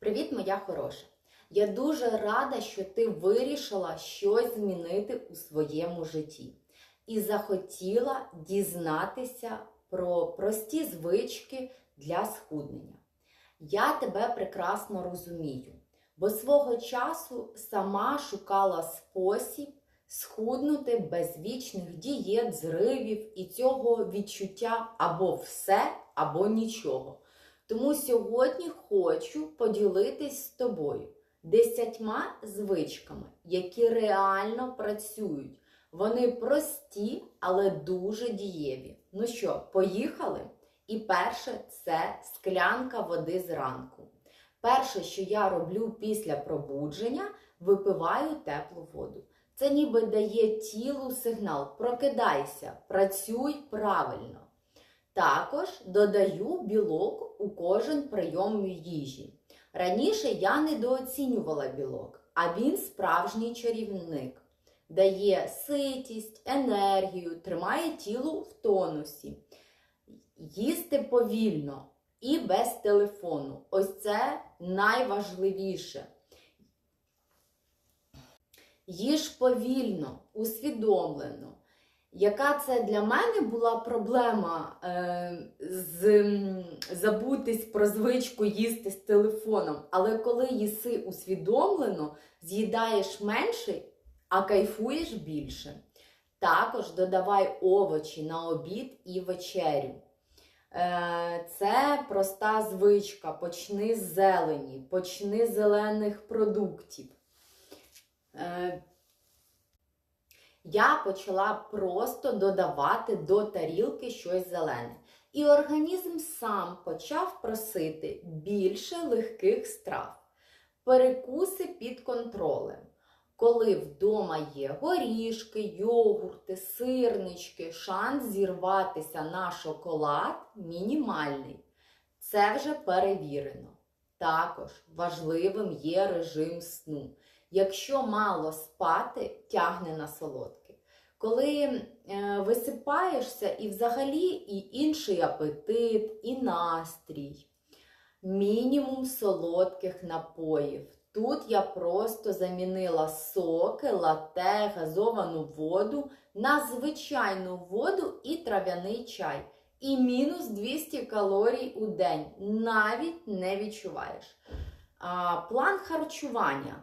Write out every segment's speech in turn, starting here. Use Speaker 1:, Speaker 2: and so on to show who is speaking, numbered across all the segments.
Speaker 1: Привіт, моя хороша! Я дуже рада, що ти вирішила щось змінити у своєму житті і захотіла дізнатися про прості звички для схуднення. Я тебе прекрасно розумію, бо свого часу сама шукала спосіб схуднути без вічних дієт, зривів і цього відчуття або все, або нічого. Тому сьогодні хочу поділитись з тобою десятьма звичками, які реально працюють. Вони прості, але дуже дієві. Ну що, поїхали? І перше це склянка води зранку. Перше, що я роблю після пробудження, випиваю теплу воду. Це ніби дає тілу сигнал: прокидайся, працюй правильно. Також додаю білок у кожен прийом їжі. Раніше я недооцінювала білок, а він справжній чарівник. Дає ситість, енергію, тримає тіло в тонусі. Їсти повільно і без телефону. Ось це найважливіше. Їж повільно, усвідомлено. Яка це для мене була проблема е, з, забутись про звичку їсти з телефоном. Але коли їси усвідомлено, з'їдаєш менше, а кайфуєш більше. Також додавай овочі на обід і вечерю. Е, це проста звичка. Почни з зелені, почни з зелених продуктів. Е, я почала просто додавати до тарілки щось зелене. І організм сам почав просити більше легких страв, перекуси під контролем. Коли вдома є горішки, йогурти, сирнички, шанс зірватися на шоколад мінімальний. Це вже перевірено. Також важливим є режим сну. Якщо мало спати, тягне на солодке. Коли е, висипаєшся і взагалі і інший апетит, і настрій, мінімум солодких напоїв. Тут я просто замінила соки, лате, газовану воду на звичайну воду і трав'яний чай. І мінус 200 калорій у день. Навіть не відчуваєш. А, план харчування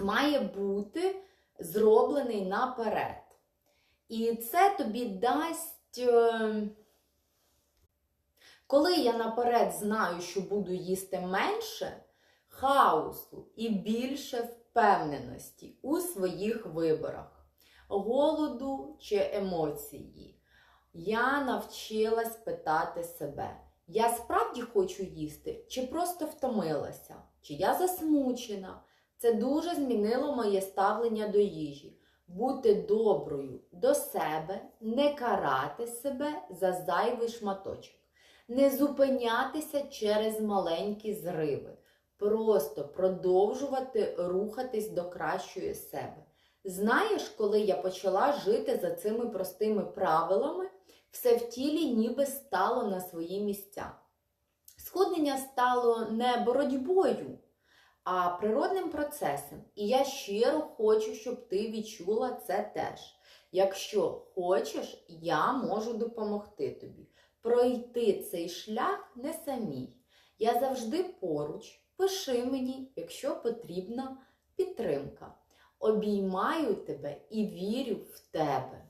Speaker 1: має бути зроблений наперед. І це тобі дасть. е, Коли я наперед знаю, що буду їсти менше, хаосу і більше впевненості у своїх виборах, голоду чи емоції, я навчилась питати себе: я справді хочу їсти, чи просто втомилася, чи я засмучена. Це дуже змінило моє ставлення до їжі. Бути доброю до себе, не карати себе за зайвий шматочок, не зупинятися через маленькі зриви, просто продовжувати рухатись до кращої себе. Знаєш, коли я почала жити за цими простими правилами, все в тілі ніби стало на свої місця. Сходнення стало не боротьбою а природним процесом. І я щиро хочу, щоб ти відчула це теж. Якщо хочеш, я можу допомогти тобі. Пройти цей шлях не самій. Я завжди поруч. Пиши мені, якщо потрібна підтримка. Обіймаю тебе і вірю в тебе.